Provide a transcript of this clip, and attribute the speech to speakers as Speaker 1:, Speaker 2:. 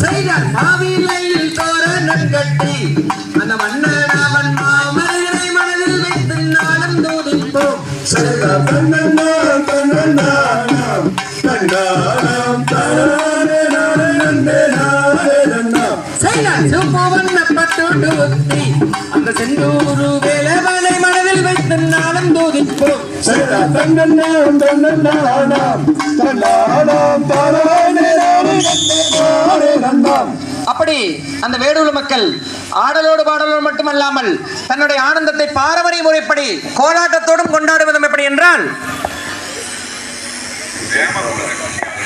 Speaker 1: செய்தார். மாவிலையில் தோரணம் கட்டி அந்த மன்னன் அவன் மாமரங்களை செந்தூரு வேலவன் அப்படி அந்த வேடூர் மக்கள் ஆடலோடு பாடலோடு மட்டுமல்லாமல் தன்னுடைய ஆனந்தத்தை பாரம்பரிய முறைப்படி கோலாட்டத்தோடும் கொண்டாடுவதும் எப்படி என்றால்